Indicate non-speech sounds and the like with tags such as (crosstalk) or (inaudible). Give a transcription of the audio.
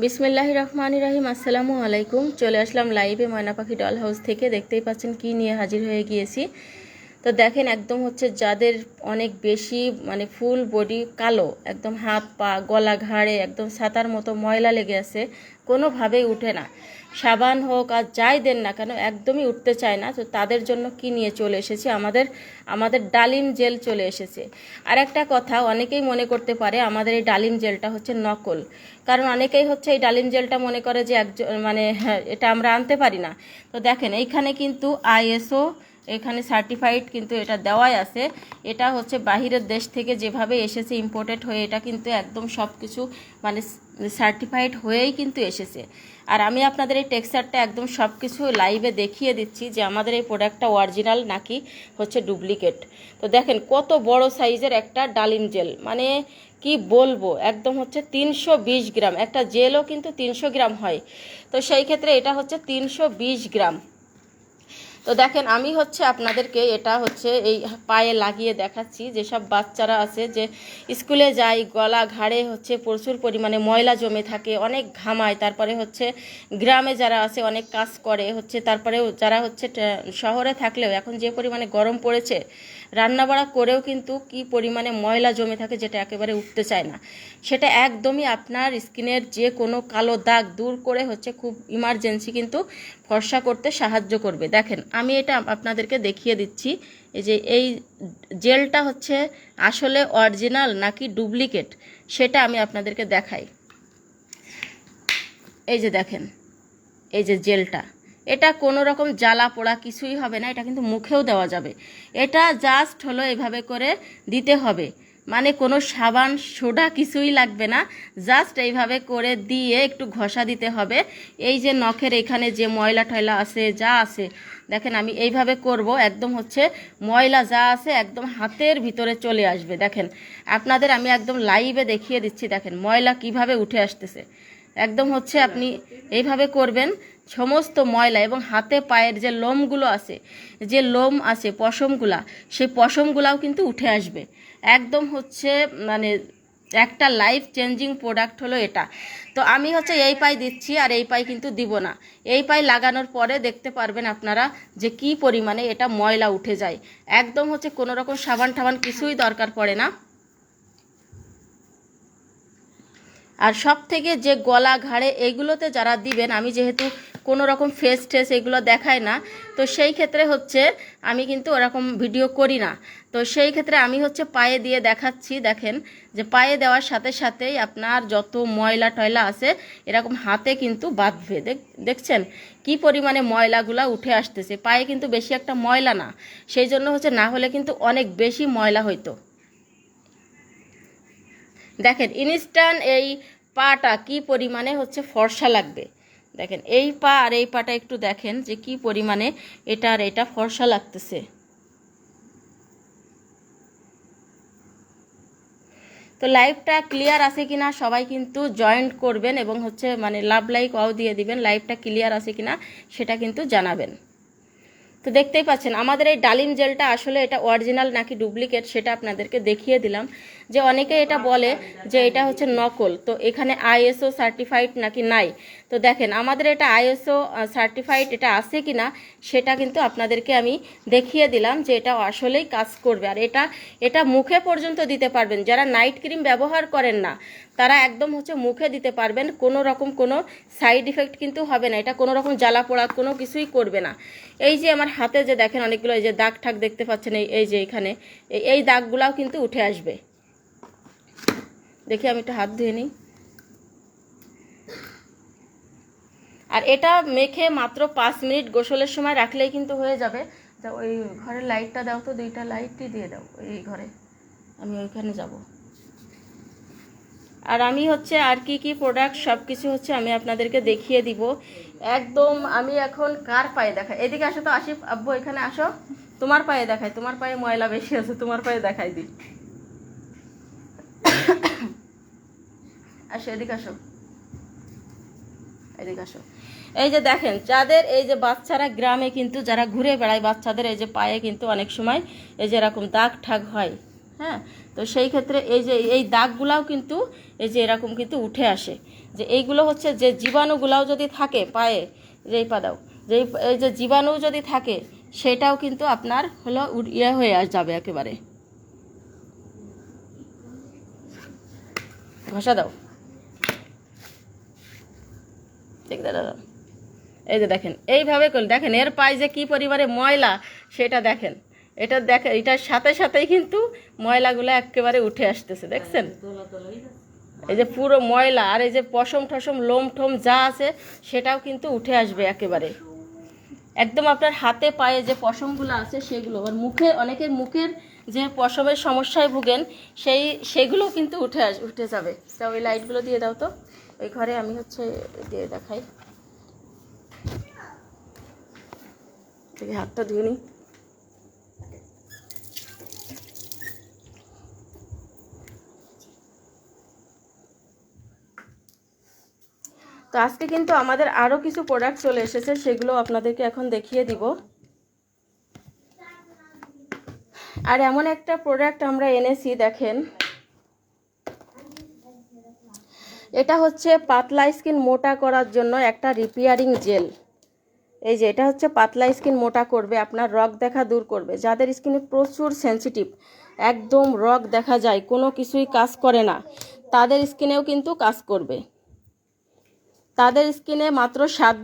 বিসমিল্লাহ রহমান রাহিম আসসালামু আলাইকুম। চলে আসলাম লাইভে ময়না পাখি ডল হাউস থেকে। দেখতেই পাচ্ছেন কি নিয়ে হাজির হয়ে গিয়েছি। তো দেখেন একদম হচ্ছে যাদের অনেক বেশি মানে ফুল বডি কালো, একদম হাত পা, গলা ঘাড়ে, একদম ছাতার মতো ময়লা লেগে আছে কোনোভাবেই উঠে না। সাবান হোক আর যাই দেন না কেন, একদমই উঠতে চায় না। তো তাদের জন্য কি নিয়ে চলে এসেছি? আমাদের আমাদের ডালিম জেল চলে এসেছে। আর একটা কথা, অনেকেই মনে করতে পারে আমাদের এই ডালিম জেলটা হচ্ছে নকল। কারণ অনেকেই হচ্ছে এই ডালিম জেলটা মনে করে যে একজন মানে হ্যাঁ এটা আমরা আনতে পারি না। তো দেখেন, এইখানে কিন্তু আইএসও, এখানে সার্টিফাইড কিন্তু এটা দেওয়াই আছে। এটা হচ্ছে বাহিরের দেশ থেকে যেভাবে এসেছে, ইম্পোর্টেড হয়ে, এটা কিন্তু একদম সব কিছু মানে সার্টিফাইড হয়েই কিন্তু এসেছে। আর আমি আপনাদের এই টেক্সচারটা একদম সব কিছু লাইভে দেখিয়ে দিচ্ছি যে আমাদের এই প্রোডাক্টটা অরিজিনাল নাকি হচ্ছে ডুপ্লিকেট তো দেখেন কত বড় সাইজের একটা ডালিম জেল মানে কি বলব, একদম হচ্ছে তিনশো বিশ গ্রাম। একটা জেলও কিন্তু তিনশো গ্রাম হয়। তো সেই ক্ষেত্রে এটা হচ্ছে তিনশো বিশ গ্রাম। তো দেখেন, আমি হচ্ছে আপনাদেরকে এটা হচ্ছে এই পায়ে লাগিয়ে দেখাচ্ছি, যেসব বাচ্চারা আছে যে স্কুলে যায়, গলা ঘাড়ে হচ্ছে প্রচুর পরিমাণে ময়লা জমে থাকে, অনেক ঘামায়, তারপরে হচ্ছে গ্রামে যারা আছে, অনেক কাজ করে, হচ্ছে তারপরেও যারা হচ্ছে শহরে থাকলেও এখন যে পরিমাণে গরম পড়েছে, রান্নাবাড়া করেও কিন্তু কি পরিমাণে ময়লা জমে থাকে যেটা একেবারে উঠতে চায় না। সেটা একদমই আপনার স্কিনের যে কোনো কালো দাগ দূর করে হচ্ছে খুব ইমার্জেন্সি কিন্তু ফর্সা করতে সাহায্য করবে। দেখেন আমি এটা আপনাদেরকে দেখিয়ে দিচ্ছি। এই যে এই জেলটা হচ্ছে আসলে অরিজিনাল নাকি ডুপ্লিকেট, সেটা আমি আপনাদেরকে দেখাই। এই যে দেখেন, এই যে জেলটা, এটা কোনো রকম জ্বালা পোড়া কিছুই হবে না, এটা কিন্তু মুখেও দেওয়া যাবে। এটা জাস্ট হলো এভাবে করে দিতে হবে। মানে কোনো সাবান, সোডা কিছুই লাগবে না। জাস্ট এইভাবে করে দিয়ে একটু ঘষা দিতে হবে। এই যে নখের এখানে যে ময়লা টয়লা আছে, যা আছে, দেখেন আমি এইভাবে করব, একদম হচ্ছে ময়লা যা আছে একদম হাতের ভিতরে চলে আসবে, দেখেন। আপনাদের আমি একদম লাইভে দেখিয়ে দিচ্ছি, দেখেন ময়লা কীভাবে উঠে আসতেছে। একদম হচ্ছে আপনি এইভাবে করবেন সমস্ত ময়লা এবং হাতে পায়ের যে লোমগুলো আছে, যে লোম আছে, পশমগুলা, সেই পশমগুলাও কিন্তু উঠে আসবে। একদম হচ্ছে মানে একটা লাইফ চেঞ্জিং প্রোডাক্ট হলো এটা। তো আমি হচ্ছে এই পাই দিচ্ছি আর এই পাই কিন্তু দিব না। এই পাই লাগানোর পরে দেখতে পারবেন আপনারা যে কি পরিমাণে এটা ময়লা উঠে যায়। একদম হচ্ছে কোনো রকম সাবান টাবান কিছুই দরকার পড়ে না। আর সব থেকে যে গলা ঘাড়ে এগুলোতে যারা দিবেন, আমি যেহেতু কোনো রকম ফেস টেস এগুলো দেখায় না, তো সেই ক্ষেত্রে হচ্ছে আমি কিন্তু ওরকম ভিডিও করি না। তো সেই ক্ষেত্রে আমি হচ্ছে পায়ে দিয়ে দেখাচ্ছি, দেখেন, যে পায়ে দেওয়ার সাথে সাথেই আপনার যত ময়লা টয়লা আছে, এরকম হাতে কিন্তু বাঁধবে। দেখ, দেখছেন কি পরিমাণে ময়লাগুলা উঠে আসতেছে। পায়ে কিন্তু বেশি একটা ময়লা না, সেই জন্য হচ্ছে না হলে কিন্তু অনেক বেশি ময়লা হইতো। দেখেন ইনস্ট্যান্ট এই পাটা কি পরিমাণে হচ্ছে ফর্সা লাগবে? দেখেন, এই পা আর এই পাটা একটু দেখেন যে কি পরিমাণে এটা আর এটা ফর্সা লাগতেছে। তো লাইভটা ক্লিয়ার আছে কিনা সবাই কিন্তু জয়েন্ট করবেন এবং হচ্ছে মানে লাভ লাইক অও দিয়ে দিবেন, লাইভটা ক্লিয়ার আছে কিনা সেটা কিন্তু জানাবেন। তো দেখতেই পাচ্ছেন, আমাদের এই ডালিম জেলটা আসলে এটা অরিজিনাল নাকি ডুপ্লিকেট সেটা আপনাদেরকে দেখিয়ে দিলাম। যে অনেকে এটা বলে যে এটা হচ্ছে নকল, তো এখানে আইএসও সার্টিফাইড নাকি নাই? তো দেখেন, আমাদের এটা আইএসও সার্টিফাইড এটা আছে কি না সেটা কিন্তু আপনাদেরকে আমি দেখিয়ে দিলাম যে এটা আসলেই কাজ করবে। আর এটা এটা মুখে পর্যন্ত দিতে পারবেন। যারা নাইট ক্রিম ব্যবহার করেন না, তারা একদম হচ্ছে মুখে দিতে পারবেন। কোনো রকম কোনো সাইড ইফেক্ট কিন্তু হবে না। এটা কোনো রকম জ্বালা পোড়া, কোনো কিছুই করবে না। এই যে আমার হাতে যে দেখেন অনেকগুলো, এই যে দাগ ঠাক দেখতে পাচ্ছেন, এই এই যে এখানে এই- দাগগুলাও কিন্তু উঠে আসবে। দেখি আমি একটু হাত ধুয়ে নিই। আর এটা মেখে মাত্র পাঁচ মিনিট গোসলের সময় রাখলেই কিন্তু হয়ে যাবে। তা ওই ঘরের লাইটটা দাও তো, দুইটা লাইটই দিয়ে দাও এই ঘরে। আমি ওইখানে যাব। আর আমি হচ্ছে আর কি কি প্রোডাক্ট সব কিছু হচ্ছে আমি আপনাদেরকে দেখিয়ে দিব। একদম আমি এখন কার পায়ে দেখাই? এদিকে আসো তো, আসিফ, আব্বু, এখানে আসো। তোমার পায়ে দেখাই, তোমার পায়ে ময়লা বেশি আছে, তোমার পায়ে দেখাই দিই। (coughs) আসো, এদিকে আসো। এদিকে আসো। এই যে দেখেন, যাদের এই যে বাচ্চারা গ্রামে কিন্তু যারা ঘুরে বেড়ায়, বাচ্চাদের এই যে পায়ে কিন্তু অনেক সময় এই যে এরকম দাগ ঠাগ হয় হ্যাঁ? তো সেই ক্ষেত্রে এই যে এই দাগগুলাও কিন্তু এই যে এরকম কিন্তু উঠে আসে। যে এইগুলো হচ্ছে যে জীবাণুগুলাও যদি থাকে পায়ে যে এই পা দাও যে এই- যে জীবাণু যদি থাকে, সেটাও কিন্তু আপনার হলো ইয়ে হয়ে যাবে একেবারে। ঘষা দাও দেখতে দাদা এই যে দেখেন, এইভাবে করলে, দেখেন, এর পায়ে যে কী পরিমাণে ময়লা, সেটা দেখেন। এটা দেখে, এটার সাথে সাথেই কিন্তু ময়লাগুলো একেবারে উঠে আসতেছে, দেখছেন? এই যে পুরো ময়লা আর এই যে পশম ঠসম লোম ঠোম যা আছে, সেটাও কিন্তু উঠে আসবে একেবারে। একদম আপনার হাতে পায়ে যে পশমগুলো আছে, সেগুলো। আর মুখে, অনেকের মুখের যে পশমের সমস্যায় ভুগেন, সেই, সেগুলো কিন্তু উঠে আস, উঠে যাবে। তা ওই লাইটগুলো দিয়ে দাও তো। ওই ঘরে আমি হচ্ছে দিয়ে দেখাই। দেখি হাতটা ধুয়ে নিই। তো আজকে কিন্তু আমাদের আরও কিছু প্রোডাক্ট চলে এসেছে, সেগুলো আপনাদেরকে এখন দেখিয়ে দিব। আর এমন একটা প্রোডাক্ট আমরা এনেছি, দেখেন। এটা হচ্ছে পাতলা স্কিন মোটা করার জন্য একটা রিপেয়ারিং জেল এই যে, এটা হচ্ছে পাতলা স্কিন মোটা করবে, আপনার রগ দেখা দূর করবে। যাদের স্কিনে প্রচুর সেনসিটিভ একদম রগ দেখা যায়, কোনো কিছুই কাজ করে না। তাদের স্কিনেও কিন্তু কাজ করবে। তাদের স্কিনে মাত্র সাত